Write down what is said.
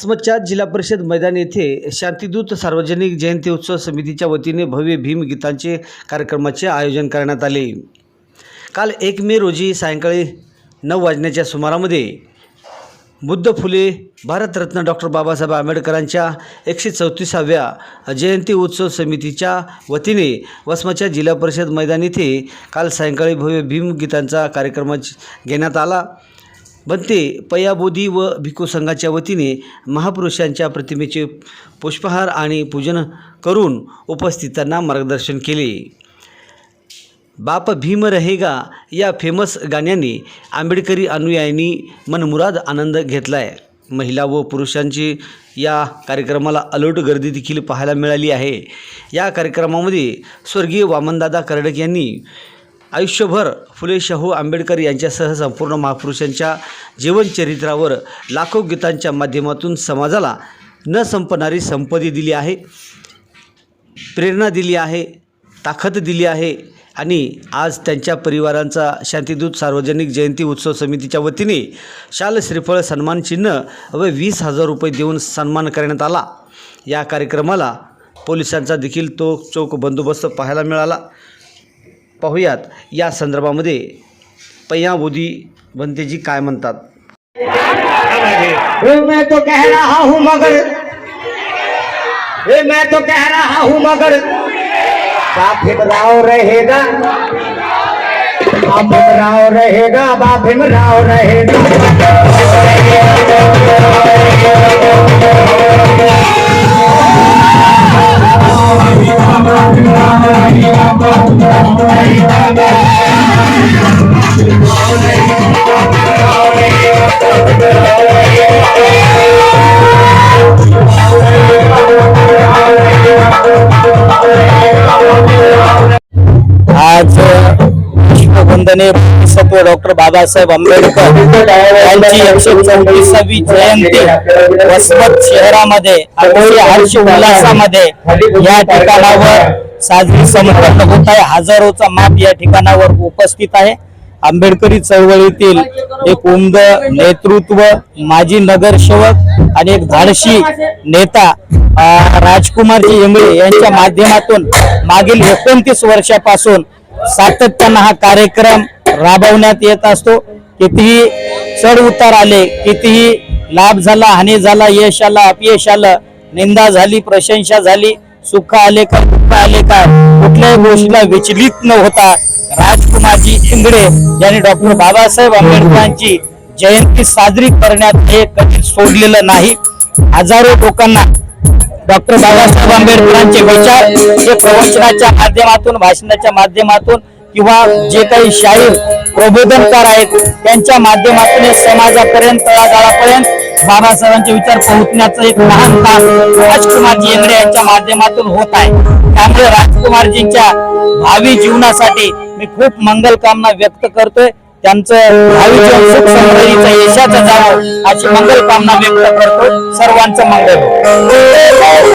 वसमतच्या जिल्हा परिषद मैदान येथे शांतिदूत सार्वजनिक जयंती उत्सव समितीच्या वतीने भव्य भीम गीतांचे कार्यक्रमाचे आयोजन करण्यात आले. काल एक मे रोजी सायंकाळी नऊ वाजण्याच्या सुमारामध्ये बुद्ध फुले भारतरत्न डॉक्टर बाबासाहेब आंबेडकरांच्या एकशे चौतीसाव्या जयंती उत्सव समितीच्या वतीने वसमाच्या जिल्हा परिषद मैदान येथे काल सायंकाळी भव्य भीम गीतांचा कार्यक्रम घेण्यात आला. बनते पयाबोधी व भिक्खू संघाच्या वतीने महापुरुषांच्या प्रतिमेचे पुष्पहार आणि पूजन करून उपस्थितांना मार्गदर्शन केले. बाप भीम रहेगा या फेमस गाण्याने आंबेडकरी अनुयायांनी मनमुराद आनंद घेतला आहे महिला व पुरुषांची या कार्यक्रमाला अलोट गर्दी देखील पाहायला मिळाली आहे. या कार्यक्रमामध्ये स्वर्गीय वामनदादा कर्डक यांनी आयुष्यभर फुले शाहू आंबेडकर यांच्यासह संपूर्ण महापुरुषांच्या जीवनचरित्रावर लाखो गीतांच्या माध्यमातून समाजाला न संपणारी संपत्ती दिली आहे प्रेरणा दिली आहे ताकद दिली आहे आणि आज त्यांच्या परिवारांचा शांतीदूत सार्वजनिक जयंती उत्सव समितीच्या वतीने शाल श्रीफळ सन्मान चिन्ह व वीस हजार रुपये देऊन सन्मान करण्यात आला. या कार्यक्रमाला पोलिसांचा देखील तो चोख बंदोबस्त पाहायला मिळाला. पाहूयात या संदर्भामध्ये पय्याबोधी बनतेजी काय म्हणतात? ए, मैं तो कह रहा हूं मगर ए, मैं तो कह रहा हूं मगर बाप भीमराव रहेगा बाप भीमराव रहेगा बाप भीमराव रहेगा। आज विश्ववंदनीय सत्व डॉक्टर बाबासाहेब आंबेडकर यांची एकशे चौतीसावी जयंती वसमत शहरामध्ये अतिशय हर्ष उल्हासामध्ये या ठिकाणावर साजरी संपन्न होत आहे. हजारोचा माप या ठिकाणावर उपस्थित आहे. आंबेडकरी चळवळीतील एक उमद नेतृत्व माजी नगरसेवक आणि एक धाडशी नेता राजकुमारजी इंगळे यांच्या माध्यमातून मागील एकोणतीस वर्षापासून सातत्यानं हा कार्यक्रम राबवण्यात येत असतो. कितीही चढ उतार आले कितीही लाभ झाला हानी झाला यश आलं अपयश आलं निंदा झाली प्रशंसा झाली सुख आले का दुःख आले का कुठल्याही गोष्टीला विचलित न होता राजकुमारजी इंगडे यांनी डॉक्टर बाबासाहेब आंबेडकरांची जयंती साजरी करण्यात हे कधी सोडलेलं नाही. हजारो लोकांना डॉक्टर बाबासाहेब आंबेडकरांचे विचार हे प्रवचनाच्या माध्यमातून भाषणाच्या माध्यमातून किंवा जे काही शाहीर प्रबोधनकार आहेत त्यांच्या माध्यमातून समाजापर्यंत तळागाळापर्यंत बाबासाहेबांचे विचार पोहोचण्याचं एक लहान काम राजकुमारजी इंगडे यांच्या माध्यमातून होत आहे. त्यामुळे राजकुमारजींच्या भावी जीवनासाठी मी खूप मंगल कामना व्यक्त करतोय. त्यांचं आयुष्य सुख यशाचं जावं अशी मंगल कामना व्यक्त करतो सर्वांचं मंगल हो.